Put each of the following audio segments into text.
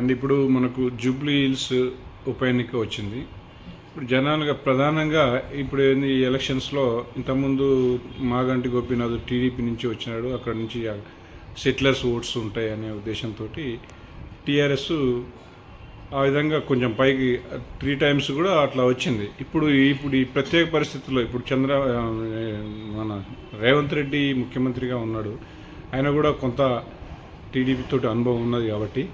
And ఇప్పుడు మనకు Jubilee hills ఉప ఎన్నిక వచ్చింది. ఇప్పుడు జనాలుగా ప్రధానంగా ఇప్పుడు ఏంది ఈ ఎలక్షన్స్లో ఇంతకుముందు మాగంటి గోపీనాథ్ టీడీపీ నుంచి వచ్చినాడు. అక్కడ నుంచి సెటిలర్స్ ఓట్స్ ఉంటాయి అనే ఉద్దేశంతో టీఆర్ఎస్ ఆ విధంగా కొంచెం పైకి త్రీ టైమ్స్ కూడా అట్లా వచ్చింది. ఇప్పుడు ఇప్పుడు ఈ ప్రత్యేక పరిస్థితుల్లో ఇప్పుడు చంద్ర మన రేవంత్ రెడ్డి ముఖ్యమంత్రిగా ఉన్నాడు. ఆయన కూడా కొంత టీడీపీతో అనుభవం ఉన్నది కాబట్టి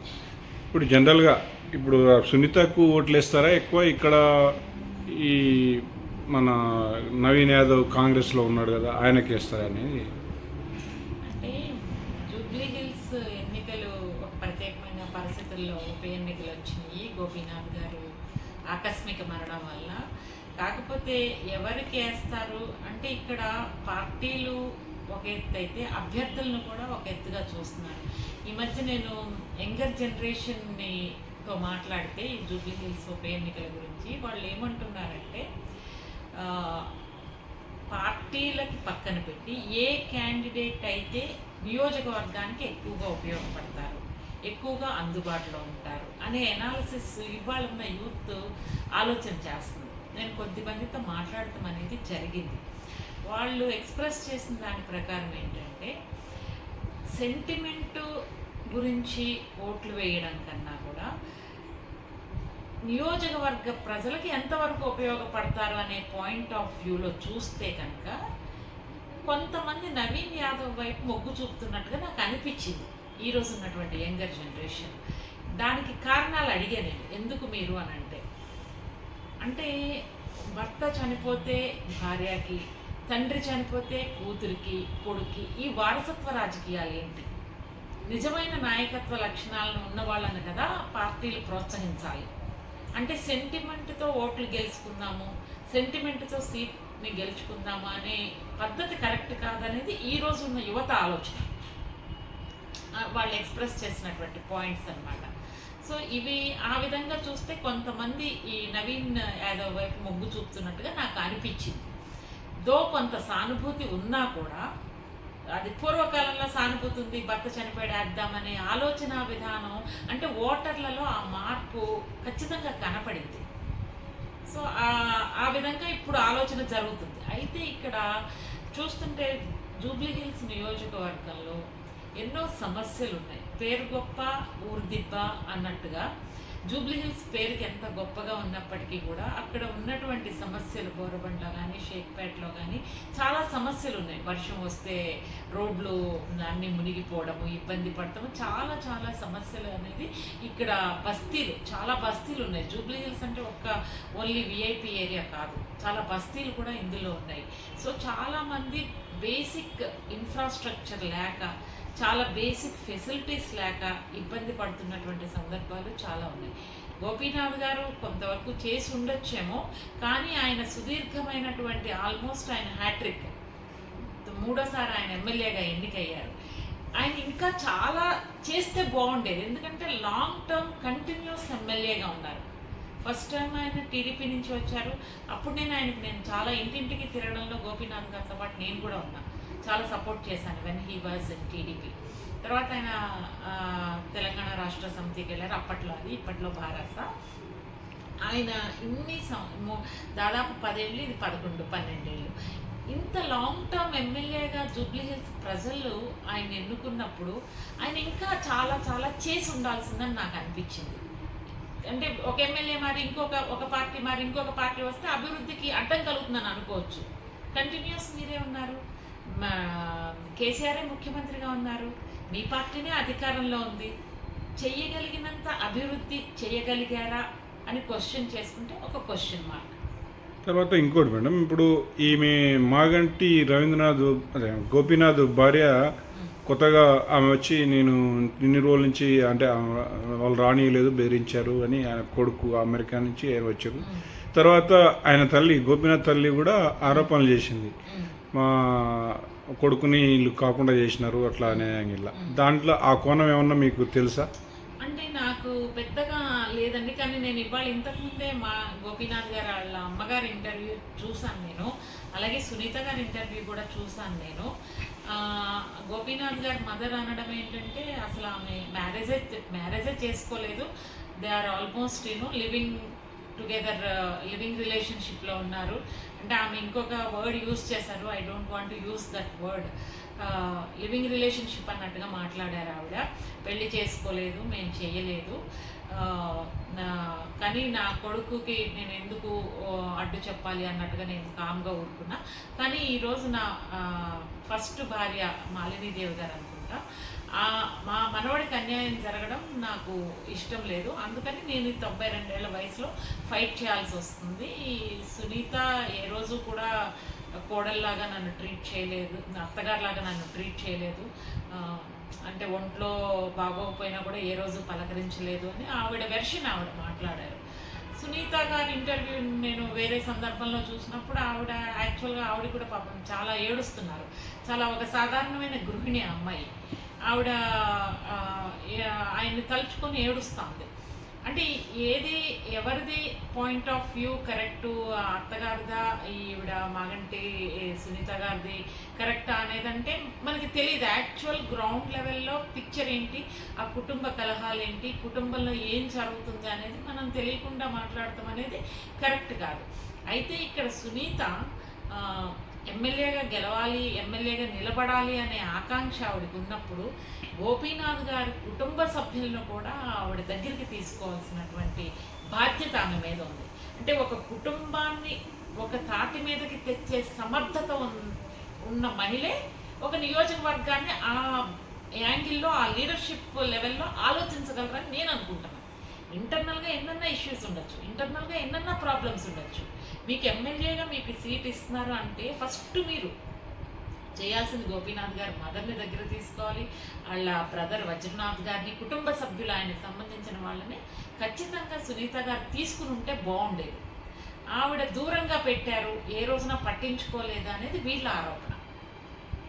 ఇప్పుడు జనరల్గా ఇప్పుడు సునీతకు ఓట్లు వేస్తారా ఎక్కువ? ఇక్కడ ఈ మన నవీన్ యాదవ్ కాంగ్రెస్లో ఉన్నాడు కదా ఆయనకి వేస్తారా అనేది? అంటే జూబ్లీ హిల్స్ ఎన్నికలు ఒక ప్రత్యేకమైన పరిస్థితుల్లో ఉప ఎన్నికలు వచ్చినాయి. గోపీనాథ్ గారు ఆకస్మిక మరణం వల్ల. కాకపోతే ఎవరికి వేస్తారు? అంటే ఇక్కడ పార్టీలు ఒక ఎత్తు అయితే అభ్యర్థులను కూడా ఒక ఎత్తుగా చూస్తున్నారు. ఈ మధ్య నేను యంగర్ జనరేషన్నితో మాట్లాడితే ఈ జూబ్లీ హిల్స్ ఉప ఎన్నికల గురించి వాళ్ళు ఏమంటున్నారంటే పార్టీలకి పక్కన పెట్టి ఏ క్యాండిడేట్ అయితే నియోజకవర్గానికి ఎక్కువగా ఉపయోగపడతారు ఎక్కువగా అందుబాటులో ఉంటారు అనే ఎనాలిసిస్ ఇవాళ ఉన్న యూత్ ఆలోచన చేస్తుంది. నేను కొద్ది మందితో మాట్లాడటం అనేది జరిగింది. వాళ్ళు ఎక్స్ప్రెస్ చేసిన దాని ప్రకారం ఏంటంటే సెంటిమెంటు గురించి ఓట్లు వేయడం కన్నా కూడా నియోజకవర్గ ప్రజలకి ఎంతవరకు ఉపయోగపడతారు అనే పాయింట్ ఆఫ్ వ్యూలో చూస్తే కనుక కొంతమంది నవీన్ యాదవ్ వైపు మొగ్గు చూపుతున్నట్టుగా నాకు అనిపించింది ఈరోజు ఉన్నటువంటి యంగర్ జనరేషన్. దానికి కారణాలు అడిగా నేను. ఎందుకు మీరు అని అంటే అంటే భర్త చనిపోతే భార్యకి తండ్రి చనిపోతే కూతురికి కొడుక్కి ఈ వారసత్వ రాజకీయాలు ఏంటి? నిజమైన నాయకత్వ లక్షణాలను ఉన్న వాళ్ళని కదా పార్టీలు ప్రోత్సహించాలి. అంటే సెంటిమెంట్తో ఓట్లు గెలుచుకుందాము సెంటిమెంట్తో సీట్ని గెలుచుకుందాము అనే పద్ధతి కరెక్ట్ కాదనేది ఈ రోజు ఉన్న యువత ఆలోచన. వాళ్ళు ఎక్స్ప్రెస్ చేసినటువంటి పాయింట్స్ అన్నమాట. సో ఇవి ఆ విధంగా చూస్తే కొంతమంది ఈ నవీన్ యాదవ్ వైపు మొగ్గు చూపుతున్నట్టుగా నాకు అనిపించింది. దో కొంత సానుభూతి ఉన్నా కూడా అది పూర్వకాలంలో సానుభూతి ఉంది భర్త చనిపోయాడు వేద్దామనే ఆలోచన విధానం అంటే ఓటర్లలో ఆ మార్పు ఖచ్చితంగా కనపడింది. సో ఆ- ఆ విధంగా ఇప్పుడు ఆలోచన జరుగుతుంది. అయితే ఇక్కడ చూస్తుంటే జూబ్లీ హిల్స్ నియోజకవర్గంలో ఎన్నో సమస్యలు ఉన్నాయి. పేరు గొప్ప ఊరు దిబ్బ అన్నట్టుగా జూబ్లీహిల్స్ పేరుకి ఎంత గొప్పగా ఉన్నప్పటికీ కూడా అక్కడ ఉన్నటువంటి సమస్యలు బోరబండ్లో కానీ షేక్పేటలో కానీ చాలా సమస్యలు ఉన్నాయి వర్షం వస్తే రోడ్లు అన్నీ మునిగిపోవడము ఇబ్బంది పడటము చాలా చాలా సమస్యలు అనేది ఇక్కడ బస్తీలు చాలా బస్తీలు ఉన్నాయి. జూబ్లీహిల్స్ అంటే ఒక్క ఓన్లీ విఐపి ఏరియా కాదు. చాలా బస్తీలు కూడా ఇందులో ఉన్నాయి. సో చాలామంది బేసిక్ ఇన్ఫ్రాస్ట్రక్చర్ లేక చాలా బేసిక్ ఫెసిలిటీస్ లేక ఇబ్బంది పడుతున్నటువంటి సందర్భాలు చాలా ఉన్నాయి. గోపీనాథ్ గారు కొంతవరకు చేసి ఉండొచ్చేమో కానీ ఆయన సుదీర్ఘమైనటువంటి ఆల్మోస్ట్ ఆయన హ్యాట్రిక్ మూడోసారి ఆయన ఎమ్మెల్యేగా ఎన్నికయ్యారు. ఆయన ఇంకా చాలా చేస్తే బాగుండేది. ఎందుకంటే లాంగ్ టర్మ్ కంటిన్యూస్ ఎమ్మెల్యేగా ఉన్నారు. ఫస్ట్ టైం ఆయన టీడీపీ నుంచి వచ్చారు. అప్పుడు నేను ఆయనకి నేను చాలా ఇంటింటికి తిరగడంలో గోపీనాథ్ గారితో పాటు నేను కూడా ఉన్నా. చాలా సపోర్ట్ చేశాను when he was in TDP తర్వాత ఆయన తెలంగాణ రాష్ట్ర సమితికి వెళ్ళారు. అప్పట్లో అది ఇప్పట్లో భారస ఆయన ఇన్ని దాదాపు పదేళ్ళు ఇది పదకొండు పన్నెండేళ్ళు. ఇంత లాంగ్ టర్మ్ ఎమ్మెల్యేగా జూబ్లీ హిల్స్ ప్రజలు ఆయన ఎన్నుకున్నప్పుడు ఆయన ఇంకా చాలా చాలా చేసి ఉండాల్సిందని నాకు అనిపించింది. అంటే ఒక ఎమ్మెల్యే మరి ఇంకొక ఒక పార్టీ మరి ఇంకొక పార్టీ వస్తే అభివృద్ధికి అడ్డం కలుగుతుందని అనుకోవచ్చు. కంటిన్యూస్ మీరే ఉన్నారు. కేసీఆరే ముఖ్యమంత్రిగా ఉన్నారు. మీ పార్టీనే అధికారంలో ఉంది. చెయ్యగలిగినంత అభివృద్ధి చేయగలిగారా అని క్వశ్చన్ చేసుకుంటే ఒక క్వశ్చన్ మార్క్ తర్వాత ఇంకోటి మేడం ఇప్పుడు ఈమె మాగంటి రవీంద్రనాథ్ అదే గోపీనాథ్ భార్య కొత్తగా ఆమె వచ్చి నేను ఇన్ని రోజుల నుంచి అంటే వాళ్ళు రానియలేదు బెదిరించారు అని ఆయన కొడుకు అమెరికా నుంచి ఆయన వచ్చారు తర్వాత ఆయన తల్లి గోపీనాథ్ తల్లి కూడా ఆరోపణలు చేసింది. మా కొడుకుని వీళ్ళు కాకుండా చేసినారు అట్లా అనే ఇలా దాంట్లో ఆ కోణం ఏమన్నా మీకు తెలుసా? అంటే నాకు పెద్దగా లేదండి కానీ నేను ఇవాళ ఇంతకుముందే మా గోపీనాథ్ గారు వాళ్ళ అమ్మగారి ఇంటర్వ్యూ చూసాను నేను. అలాగే సునీత గారి ఇంటర్వ్యూ కూడా చూసాను నేను. గోపీనాథ్ గారి మదర్ అనడం ఏంటంటే అసలు ఆమె మ్యారేజే మ్యారేజే చేసుకోలేదు. They are almost you know living together living రిలేషన్షిప్లో ఉన్నారు. అంటే ఆమె ఇంకొక వర్డ్ యూస్ చేశారు. I don't want use that word living relationship అన్నట్టుగా మాట్లాడారు ఆవిడ. పెళ్ళి చేసుకోలేదు మేము చేయలేదు. నా- కానీ నా కొడుకుకి నేను ఎందుకు అడ్డు చెప్పాలి అన్నట్టుగా నేను కామ్గా ఊరుకున్నా. కానీ ఈరోజు నా ఫస్ట్ భార్య మాలినీదేవి గారు అనుకుంటా. మా మనవడికి అన్యాయం జరగడం నాకు ఇష్టం లేదు. అందుకని నేను తొంభై రెండేళ్ళ వయసులో ఫైట్ చేయాల్సి వస్తుంది. ఈ సునీత ఏ రోజు కూడా కోడల్లాగా నన్ను ట్రీట్ చేయలేదు నా అత్తగారిలాగా నన్ను ట్రీట్ చేయలేదు. అంటే ఒంట్లో బాగోకపోయినా కూడా ఏ రోజు పలకరించలేదు అని ఆవిడ వెర్షన్ ఆవిడ మాట్లాడారు. సునీత గారి ఇంటర్వ్యూ నేను వేరే సందర్భంలో చూసినప్పుడు ఆవిడ యాక్చువల్గా ఆవిడ కూడా పాపం చాలా ఏడుస్తున్నారు. చాలా ఒక సాధారణమైన గృహిణి అమ్మాయి. ఆవిడ ఆయన్ని తలుచుకొని ఏడుస్తుంది. అంటే ఏది ఎవరిది పాయింట్ ఆఫ్ వ్యూ కరెక్ట్ అత్తగారిదా ఈవిడ మాగంటి సునీత గారిది కరెక్టా అనేదంటే మనకి తెలియదు యాక్చువల్ గ్రౌండ్ లెవెల్లో పిక్చర్ ఏంటి ఆ కుటుంబ కలహాలు ఏంటి కుటుంబంలో ఏం జరుగుతుంది అనేది మనం తెలియకుండా మాట్లాడటం అనేది కరెక్ట్ కాదు. అయితే ఇక్కడ సునీత ఎమ్మెల్యేగా గెలవాలి ఎమ్మెల్యేగా నిలబడాలి అనే ఆకాంక్ష ఆవిడకి ఉన్నప్పుడు గోపీనాథ్ గారి కుటుంబ సభ్యులను కూడా ఆవిడ దగ్గరికి తీసుకోవాల్సినటువంటి బాధ్యత ఆమె మీద ఉంది. అంటే ఒక కుటుంబాన్ని ఒక తాటి మీదకి తెచ్చే సమర్థత ఉన్న మహిళే ఒక నియోజకవర్గాన్ని ఆ యాంగిల్లో ఆ లీడర్షిప్ లెవెల్లో ఆలోచించగలరని నేను అనుకుంటున్నాను. ఇంటర్నల్గా ఎన్నెన్న ఇష్యూస్ ఉండొచ్చు. ఇంటర్నల్గా ఎన్నెన్న ప్రాబ్లమ్స్ ఉండొచ్చు. మీకు ఎమ్మెల్యేగా మీకు సీట్ ఇస్తున్నారు అంటే ఫస్ట్ మీరు చేయాల్సింది గోపీనాథ్ గారి మదర్ని దగ్గర తీసుకోవాలి. వాళ్ళ బ్రదర్ వజ్రనాథ్ గారిని కుటుంబ సభ్యులు ఆయనకు సంబంధించిన వాళ్ళని ఖచ్చితంగా సునీత గారు తీసుకుని ఉంటే బాగుండేది. ఆవిడ దూరంగా పెట్టారు ఏ రోజున పట్టించుకోలేదు అనేది వీళ్ళ ఆరోపణ.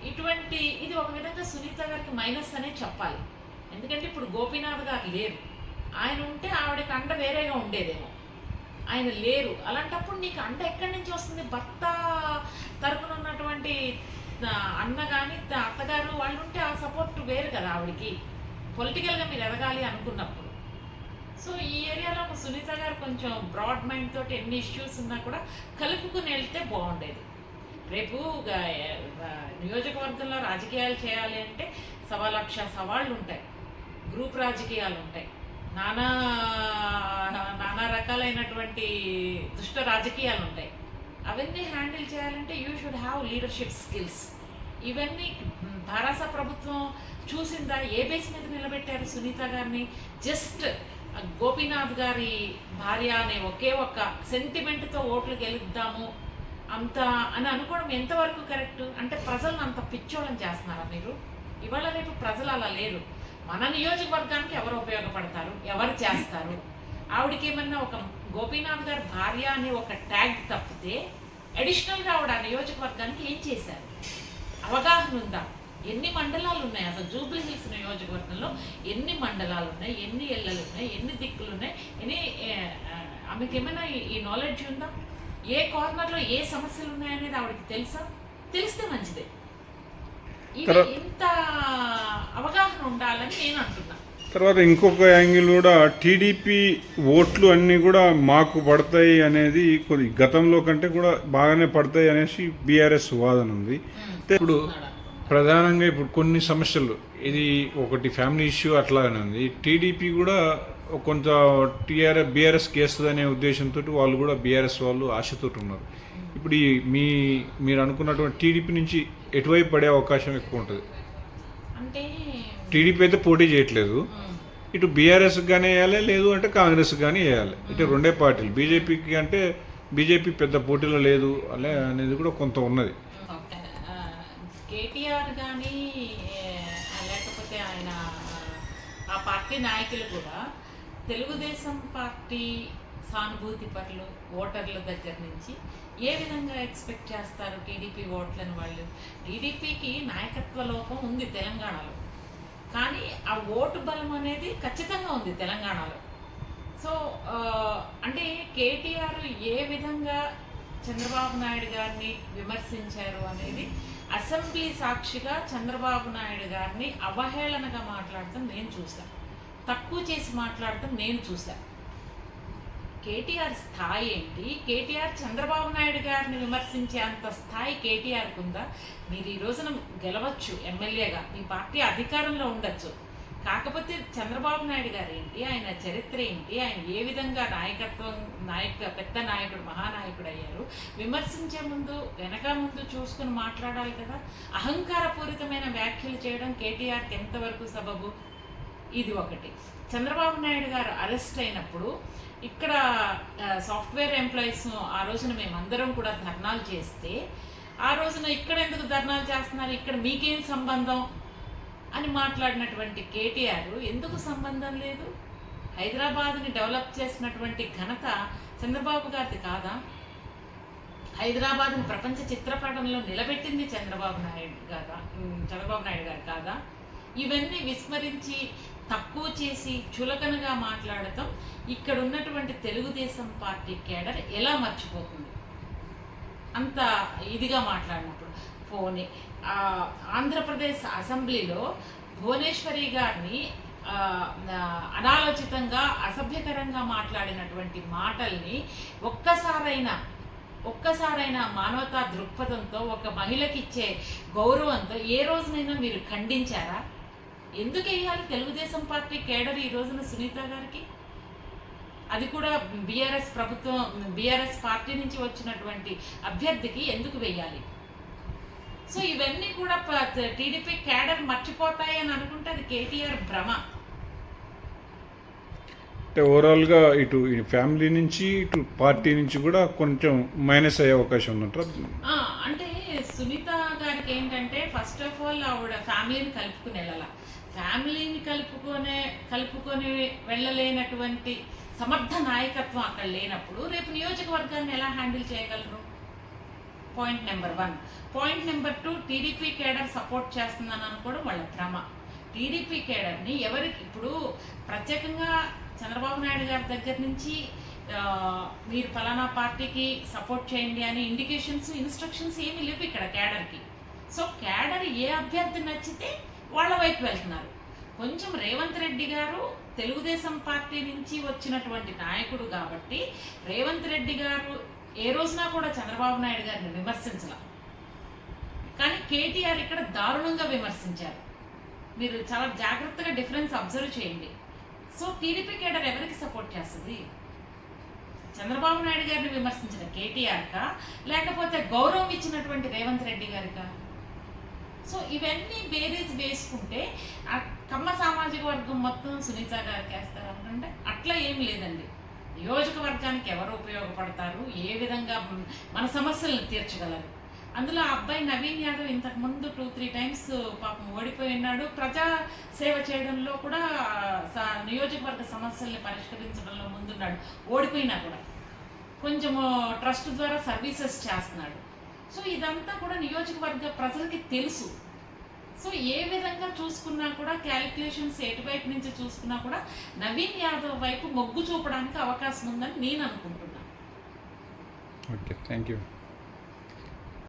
ఇటువంటి ఇది ఒక విధంగా సునీత గారికి మైనస్ అనే చెప్పాలి. ఎందుకంటే ఇప్పుడు గోపీనాథ్ గారు లేరు. ఆయన ఉంటే ఆవిడకి అండ వేరేగా ఉండేదేమో. ఆయన లేరు. అలాంటప్పుడు నీకు అండ ఎక్కడి నుంచి వస్తుంది? భర్త తరపున ఉన్నటువంటి అన్న కానీ అత్తగారు వాళ్ళు ఉంటే ఆ సపోర్ట్ వేరు కదా ఆవిడకి. పొలిటికల్గా మీరు ఎదగాలి అనుకున్నప్పుడు. సో ఈ ఏరియాలో సునీత గారు కొంచెం బ్రాడ్ మైండ్ తోటి ఎన్ని ఇష్యూస్ ఉన్నా కూడా కలుపుకుని వెళ్తే బాగుండేది. రేపు నియోజకవర్గంలో రాజకీయాలు చేయాలి అంటే సవా లక్ష సవాళ్ళు ఉంటాయి గ్రూప్ రాజకీయాలు ఉంటాయి నానా నానా రకాలైనటువంటి దుష్ట రాజకీయాలు ఉంటాయి అవన్నీ హ్యాండిల్ చేయాలంటే you should have leadership skills. ఇవన్నీ మ్, భారత ప్రభుత్వం చూసిందా? ఏ బేస్ మీద నిలబెట్టారు సునీత గారిని? జస్ట్ గోపీనాథ్ గారి భార్య అనే ఒకే ఒక్క సెంటిమెంట్తో ఓట్లు గెలుద్దాము అంత అని అనుకోవడం ఎంతవరకు కరెక్ట్? అంటే ప్రజలను అంత పిచ్చోళం చేస్తున్నారా మీరు? ఇవాళ రేపు ప్రజలు అలా లేరు. మన నియోజకవర్గానికి ఎవరు ఉపయోగపడతారు? ఎవరు చేస్తారు? ఆవిడకి ఏమన్నా ఒక గోపీనాథ్ గారి భార్య అనే ఒక ట్యాగ్ తప్పితే అడిషనల్గా ఆవిడ ఆ నియోజకవర్గానికి ఏం చేశారు? అవగాహన ఉందా? ఎన్ని మండలాలు ఉన్నాయి? అసలు జూబ్లీ హిల్స్ నియోజకవర్గంలో ఎన్ని మండలాలు ఉన్నాయి? ఎన్ని ఎల్లలు ఉన్నాయి? ఎన్ని దిక్కులు ఉన్నాయి? ఎన్ని ఆమెకి ఏమైనా ఈ- నాలెడ్జ్ ఉందా? ఏ కార్నర్లో ఏ సమస్యలు ఉన్నాయనేది ఆవిడకి తెలుసా? తెలిస్తే మంచిదే. ఇంత అవగాహన ఉండాలని నేను అంటున్నా తర్వాత ఇంకొక యాంగిల్ కూడా టీడీపీ ఓట్లు అన్నీ కూడా మాకు పడతాయి అనేది కొద్ది గతంలో కంటే కూడా బాగానే పడతాయి అనేసి బీఆర్ఎస్ వాదన ఉంది. ఇప్పుడు ప్రధానంగా ఇప్పుడు కొన్ని సమస్యలు. ఇది ఒకటి ఫ్యామిలీ ఇష్యూ అట్లానే ఉంది. టీడీపీ కూడా కొంత టీఆర్ఎస్ బీఆర్ఎస్ కేస్తుంది అనే ఉద్దేశంతో వాళ్ళు కూడా బీఆర్ఎస్ వాళ్ళు ఆశతో ఉన్నారు. ఇప్పుడు ఈ మీ మీరు అనుకున్నటువంటి టీడీపీ నుంచి ఎటువైపు పడే అవకాశం ఎక్కువ ఉంటుంది. అంటే టీడీపీ అయితే పోటీ చేయట్లేదు. ఇటు బీఆర్ఎస్ కానీ వేయాలి లేదు అంటే కాంగ్రెస్ కానీ వేయాలి. ఇటు రెండే పార్టీలు. బీజేపీకి అంటే బీజేపీ పెద్ద పోటీలో లేదు అలే అనేది కూడా కొంత ఉన్నది. ఓకే. ఆ, కేటీఆర్ కానీ లేకపోతే ఆయన ఆ, ఆ పార్టీ నాయకులు కూడా తెలుగుదేశం పార్టీ సానుభూతి పరులు ఓటర్ల దగ్గర నుంచి ఏ విధంగా ఎక్స్పెక్ట్ చేస్తారు టీడీపీ ఓట్లను వాళ్ళు? టీడీపీకి నాయకత్వ లోపం ఉంది తెలంగాణలో. కానీ ఆ ఓటు బలం అనేది ఖచ్చితంగా ఉంది తెలంగాణలో. సో అంటే కేటీఆర్ ఏ విధంగా చంద్రబాబు నాయుడు గారిని విమర్శించారు అనేది అసెంబ్లీ సాక్షిగా చంద్రబాబు నాయుడు గారిని అవహేళనగా మాట్లాడటం నేను చూశాను తక్కువ చేసి మాట్లాడటం నేను చూశాను కేటీఆర్ స్థాయి ఏంటి? కేటీఆర్ చంద్రబాబు నాయుడు గారిని విమర్శించే అంత స్థాయి కేటీఆర్కి ఉందా? మీరు ఈ రోజున గెలవచ్చు ఎమ్మెల్యేగా. మీ పార్టీ అధికారంలో ఉండొచ్చు. కాకపోతే చంద్రబాబు నాయుడు గారు ఏంటి? ఆయన చరిత్ర ఏంటి? ఆయన ఏ విధంగా నాయకత్వం నాయక పెద్ద నాయకుడు మహానాయకుడు అయ్యారు? విమర్శించే ముందు వెనక ముందు చూసుకుని మాట్లాడాలి కదా. అహంకారపూరితమైన వ్యాఖ్యలు చేయడం కేటీఆర్కి ఎంతవరకు సబబు? ఇది ఒకటి. చంద్రబాబు నాయుడు గారు అరెస్ట్ అయినప్పుడు ఇక్కడ సాఫ్ట్వేర్ ఎంప్లాయీస్ ఆ రోజున మేమందరం కూడా ధర్నాలు చేస్తే ఆ రోజున ఇక్కడ ఎందుకు ధర్నాలు చేస్తున్నారు? ఇక్కడ మీకేం సంబంధం? అని మాట్లాడినటువంటి కేటీఆర్ ఎందుకు సంబంధం లేదు? హైదరాబాద్ని డెవలప్ చేసినటువంటి ఘనత చంద్రబాబు గారిది కాదా? హైదరాబాద్ని ప్రపంచ చిత్రపటంలో నిలబెట్టింది చంద్రబాబు నాయుడు గారు చంద్రబాబు నాయుడు గారు కాదా? ఇవన్నీ విస్మరించి తక్కువ చేసి చులకనగా మాట్లాడటం ఇక్కడ ఉన్నటువంటి తెలుగుదేశం పార్టీ కేడర్ ఎలా మర్చిపోతుంది? అంత ఇదిగా మాట్లాడినప్పుడు. పోనీ ఆంధ్రప్రదేశ్ అసెంబ్లీలో భువనేశ్వరి గారిని అనాలోచితంగా అసభ్యకరంగా మాట్లాడినటువంటి మాటల్ని ఒక్కసారైనా ఒక్కసారైనా మానవతా దృక్పథంతో ఒక మహిళకిచ్చే గౌరవంతో ఏ రోజునైనా మీరు ఖండించారా? ఎందుకు వేయాలి తెలుగుదేశం పార్టీ కేడర్ ఈ రోజున సునీత గారికి? అది కూడా బీఆర్ఎస్ ప్రభుత్వం బీఆర్ఎస్ పార్టీ నుంచి వచ్చినటువంటి అభ్యర్థికి ఎందుకు వేయాలి? సో ఇవన్నీ కూడా టీడీపీ క్యాడర్ మర్చిపోతాయి అని అనుకుంటే అది కేటీఆర్ భ్రమ. అంటే ఓవరాల్గా ఇటు ఫ్యామిలీ నుంచి ఇటు పార్టీ నుంచి కూడా కొంచెం మైనస్ అయ్యే అవకాశం ఉందంటారా? అంటే సునీత గారికి ఏంటంటే ఫస్ట్ ఆఫ్ ఆల్ ఆవిడ ఫ్యామిలీని కలుపుకుని వెళ్ళాల. ఫ్యామిలీని కలుపుకొనే కలుపుకొని వెళ్ళలేనటువంటి సమర్థ నాయకత్వం అక్కడ లేనప్పుడు రేపు నియోజకవర్గాన్ని ఎలా హ్యాండిల్ చేయగలరు? Point number one point number two TDP cadre support చేస్తుందని అనుకోవడం వాళ్ళ భ్రమ. టీడీపీ కేడర్ని ఎవరికి ఇప్పుడు ప్రత్యేకంగా చంద్రబాబు నాయుడు గారి దగ్గర నుంచి మీరు ఫలానా పార్టీకి సపోర్ట్ చేయండి అని ఇండికేషన్స్ ఇన్స్ట్రక్షన్స్ ఏమీ లేవు ఇక్కడ క్యాడర్కి. సో క్యాడర్ ఏ అభ్యర్థి నచ్చితే వాళ్ళ వైపు వెళ్తున్నారు. కొంచెం రేవంత్ రెడ్డి గారు తెలుగుదేశం పార్టీ నుంచి వచ్చినటువంటి నాయకుడు కాబట్టి రేవంత్ రెడ్డి గారు ఏ రోజున కూడా చంద్రబాబు నాయుడు గారిని విమర్శించాల. కానీ కేటీఆర్ ఇక్కడ దారుణంగా విమర్శించారు. మీరు చాలా జాగ్రత్తగా డిఫరెన్స్ అబ్జర్వ్ చేయండి. సో టీడీపీ కేడర్ ఎవరికి సపోర్ట్ చేస్తుంది? చంద్రబాబు నాయుడు గారిని విమర్శించిన కేటీఆర్కా లేకపోతే గౌరవం ఇచ్చినటువంటి రేవంత్ రెడ్డి గారికా? సో ఇవన్నీ బేరీజ్ వేసుకుంటే ఆ కమ్మ సామాజిక వర్గం మొత్తం సునీత గారికి వేస్తారు అనుకుంటే అట్లా ఏం లేదండి. నియోజకవర్గానికి ఎవరు ఉపయోగపడతారు? ఏ విధంగా మన సమస్యలను తీర్చగలరు? అందులో ఆ అబ్బాయి నవీన్ యాదవ్ ఇంతకు ముందు టూ త్రీ టైమ్స్ పాపం ఓడిపోయి ఉన్నాడు. ప్రజా సేవ చేయడంలో కూడా స- నియోజకవర్గ సమస్యల్ని పరిష్కరించడంలో ముందున్నాడు. ఓడిపోయినా కూడా. కొంచెము ట్రస్ట్ ద్వారా సర్వీసెస్ చేస్తున్నాడు. సో ఇదంతా కూడా నియోజకవర్గ ప్రజలకి తెలుసు. సో ఏ విధంగా చూసుకున్నా కూడా క్యాలిక్యులేషన్స్ ఎటువైపు నుంచి చూసుకున్నా కూడా నవీన్ యాదవ్ వైపు మొగ్గు చూపడానికి అవకాశం ఉందని నేను అనుకుంటున్నాను. Okay thank you